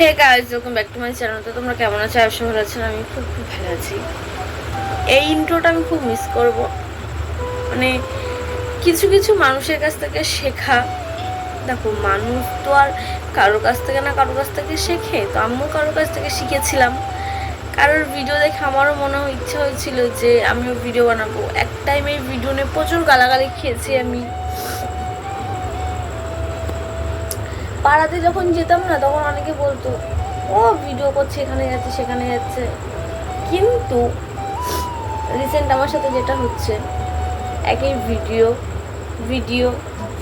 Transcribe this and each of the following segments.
Hey guys welcome back to my channel তো তোমরা কেমন আছো? অবশ্য ভালো আছেন আমি খুব খুব ভালো আছি। এই ইন্ট্রোটা আমি খুব মিস করব। মানে কিছু কিছু মানুষের কাছ থেকে শেখা। দেখো, মানুষ তো আর কারোর কাছ থেকে না কারোর কাছ থেকে শেখে। তো আমিও কারোর কাছ থেকে শিখেছিলাম। কারোর ভিডিও দেখে আমারও মনে ইচ্ছা হয়েছিল যে আমিও ভিডিও বানাবো। এক টাইম ভিডিও নিয়ে প্রচুর গালাগালি খেয়েছি আমি। পাড়াতে যখন যেতাম না, তখন অনেকে বলতো, ও ভিডিও করছে, এখানে যাচ্ছে, সেখানে যাচ্ছে। কিন্তু রিসেন্ট আমার সাথে যেটা হচ্ছে, একই ভিডিও ভিডিও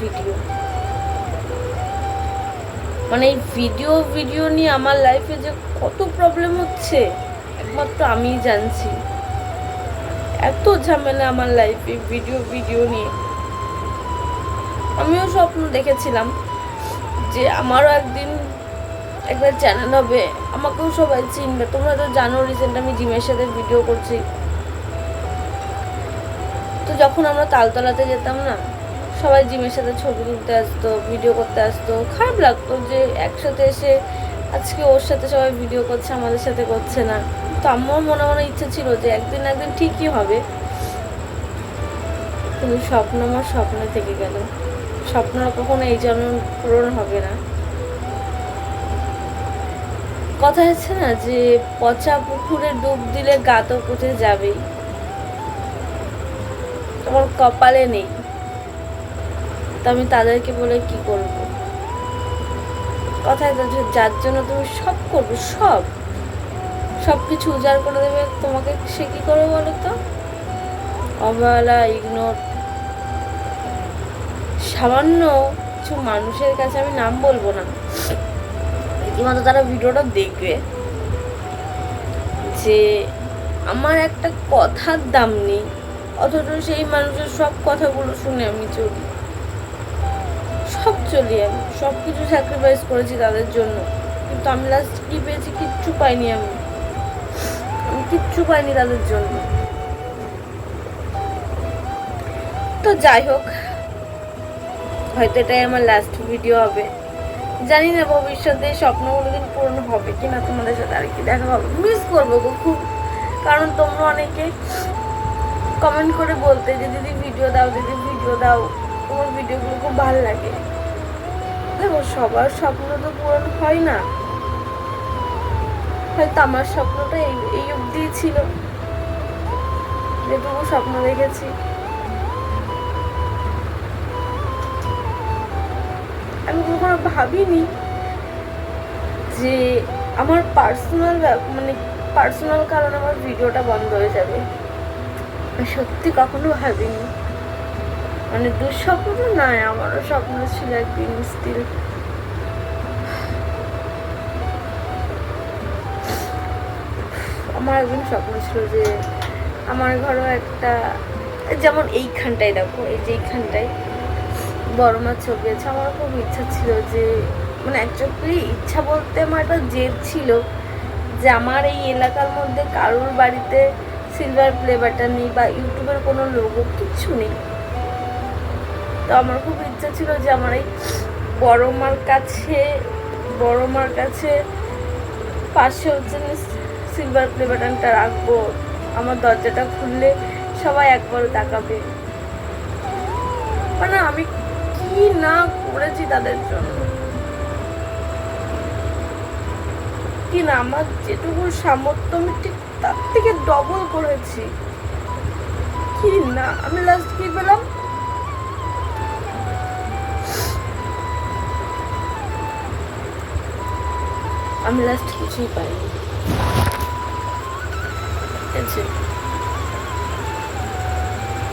ভিডিও মানে এই ভিডিও ভিডিও নিয়ে আমার লাইফে যে কত প্রবলেম হচ্ছে, একমাত্র আমিই জানছি। এত ঝামেলা আমার লাইফে ভিডিও ভিডিও নিয়ে। আমিও স্বপ্ন দেখেছিলাম। যে আমারও একদিন একবার চ্যানেল হবে। আমাকেও সবাই চিনবে। তোমরা তো জানো রিসেন্ট আমি জিমের সাথে ভিডিও করছি। তো যখন আমরা তালতলাতে যেতাম না, সবাই জিমের সাথে ছবি তুলতে আসতো ভিডিও করতে আসতো। খারাপ লাগতো যে একসাথে এসে আজকে ওর সাথে সবাই ভিডিও করছে, আমাদের সাথে করছে না। তো আমার মনে মনে ইচ্ছে ছিল যে একদিন একদিন ঠিকই হবে। কিন্তু স্বপ্ন আমার স্বপ্নে থেকে গেল। স্বপ্ন কখনো এই জন্য পূরণ হবে না। কথা আছে না যে পচা পুকুরে ডুব দিলে গা তো পচে যাবেই। তোমার কপালে নেই। তো আমি তাদেরকে বলে কি করব? কথায় তো যার জন্য তুমি সব করবে, সব। সব কিছু উজাড় করে দেবে। তোমাকে সে কি করবে বলো তো? অবহেলা ইগনোর সামান্য কিছু মানুষের কাছে আমি নাম বলব না। রীতিমতো তারা ভিডিওটা দেখবে যে আমার একটা কথার দাম নেই, অথচ সেই মানুষের সব কথাগুলো শুনে আমি চলি। সব চলি আমি, সব কিছু স্যাক্রিফাইস করেছি তাদের জন্য। কিন্তু আমি লাস্ট কি পেয়েছি কিচ্ছু পাইনি আমি। আমি কিচ্ছু পাইনি তাদের জন্য। তো যাই হোক হয়তো এটাই আমার লাস্ট ভিডিও হবে। জানি না ভবিষ্যতে স্বপ্নগুলো দিন পূরণ হবে কি না তোমাদের সাথে আর কি দেখা হবে। মিস করব গো খুব। কারণ তোমরা অনেকে কমেন্ট করে বলতে, যে দিদি ভিডিও দাও, দিদি ভিডিও দাও, তোমার ভিডিওগুলো খুব ভালো লাগে। দেখো, সবার স্বপ্ন তো পূরণ হয় না। হয়তো আমার স্বপ্নটা এই এই অবধিই ছিল। যেটুকু স্বপ্ন দেখেছি। আমি কখনো ভাবিনি যে আমার পার্সোনাল মানে পার্সোনাল কারণে আমার ভিডিওটা বন্ধ হয়ে যাবে। আমি সত্যি কখনো ভাবিনি। মানে দুঃস্বপ্ন তো নয় আমারও স্বপ্ন ছিল একদিন স্টিল আমার একদিন স্বপ্ন ছিল যে আমার ঘরও একটা যেমন এইখানটায় দেখো, এই যে এইখানটায়। বড় মার ছবি আছে আমার খুব ইচ্ছা ছিল যে মানে অ্যাকচুয়ালি ইচ্ছা বলতে আমার একটা জেদ ছিল যে আমার এই এলাকার মধ্যে কারোর বাড়িতে সিলভার প্লে বাটন নেই বা ইউটিউবের কোনো লোগো কিচ্ছু নেই। তো আমার খুব ইচ্ছা ছিল যে আমার এই বড় মার কাছে, বড় মার কাছে পাশে হচ্ছে সিলভার প্লে বাটনটা রাখব। আমার দরজাটা খুললে সবাই একবার তাকাবে। মানে আমি কি না করেছি তাদের জন্য? কি না, আমার যেটুকু সামর্থ্য, আমি ঠিক তার থেকে ডবল করেছি। কি না, আমি লাস্ট কি পেলাম? আমি লাস্ট কিছুই পাইনি।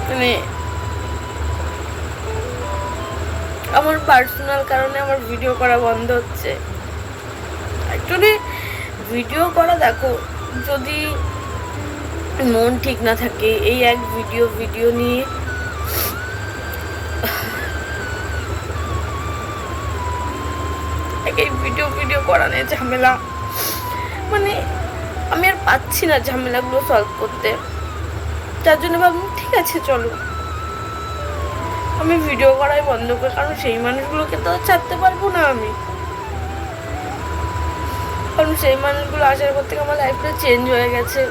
মানে আমার পার্সোনাল কারণে আমার ভিডিও করা বন্ধ হচ্ছে। অ্যাকচুয়ালি ভিডিও করা, দেখো, যদি মন ঠিক না থাকে, এই এক ভিডিও ভিডিও নিয়ে এই ভিডিও ভিডিও করা নিয়ে ঝামেলা। মানে আমি আর পাচ্ছি না ঝামেলাগুলো সলভ করতে। যার জন্য ভাবলাম, ঠিক আছে, চলো। আমি ভিডিও করাই বন্ধ করি, কারণ সেই মানুষগুলোকে তো ছাড়তে পারব না আমি। কারণ সেই মানুষগুলো আসার পর থেকে আমার লাইফটা চেঞ্জ হয়ে গেছে।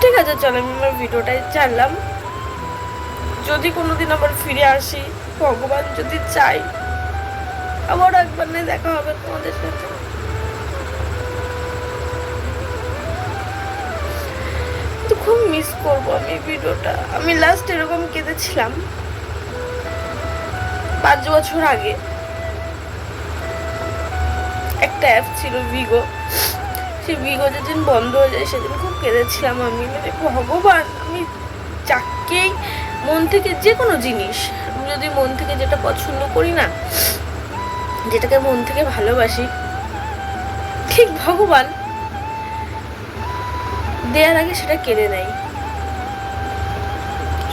ঠিক আছে, চলো আমি আমার ভিডিওটাই ছাড়লাম। যদি কোনো দিন আবার ফিরে আসি, ভগবান যদি চাই আবার একবার নিয়ে দেখা হবে তোমাদের সাথে। মিস করব আমি ভিডিওটা। আমি লাস্ট এরকম কেঁদেছিলাম। পাঁচ বছর আগে। একটা অ্যাপ ছিল ভিগো সেই ভিগো যেদিন বন্ধ হয়ে যায়, সেদিন খুব কেঁদেছিলাম আমি। মানে ভগবান, আমি যাকেই মন থেকে যে কোনো জিনিস, আমি যদি মন থেকে যেটা পছন্দ করি না, যেটাকে মন থেকে ভালোবাসি, ঠিক ভগবান দেওয়ার আগে সেটা কেড়ে নেয়।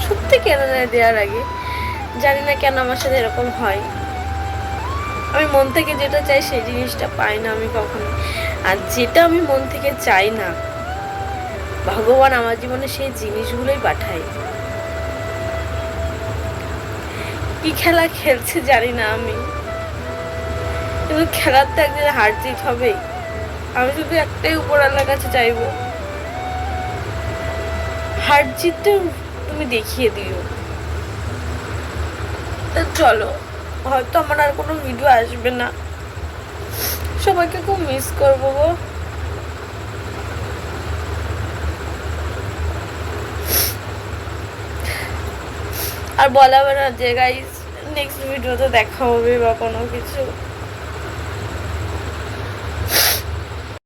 সত্যি কেড়ে নেয় দেওয়ার আগে? জানি না কেন আমার সাথে এরকম হয়। আমি মন থেকে যেটা চাই সেই জিনিসটা পাই না আমি কখনো। আর যেটা আমি মন থেকে চাই না, ভগবান আমার জীবনে সেই জিনিসগুলোই পাঠায়। কি খেলা খেলছে জানি না আমি। কিন্তু খেলার তো একদিন হার জিত হবেই। আমি শুধু একটাই উপরালার কাছে চাইব। হার জিতটা তুমি দেখিয়ে দিও। চলো, হয়তো আমার আর কোনো ভিডিও আসবে না। সবাইকে খুব মিস করব গো। আর বলা হবে না যে গাইজ নেক্সট ভিডিওতে দেখা হবে বা কোনো কিছু।